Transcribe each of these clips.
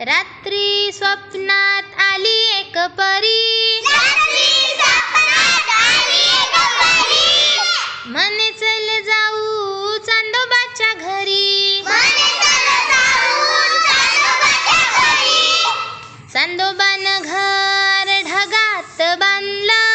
रात्री स्वप्नात आली एक परी. म्हणे चल जाऊ चांदोबाच्या घरी. चांदोबान घर ढगात बांधलं.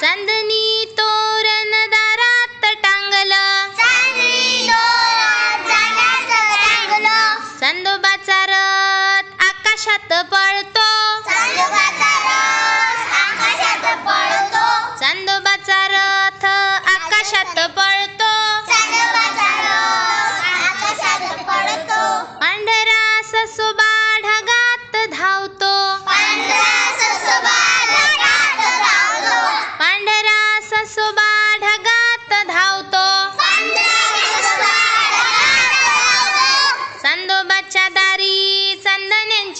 चांदणी तोरण दारात टांगलं. चांदोबाचा रथ आकाशात पळतो. चांदोबाचा रथ आकाशात पळतो. पांढरा ससोबा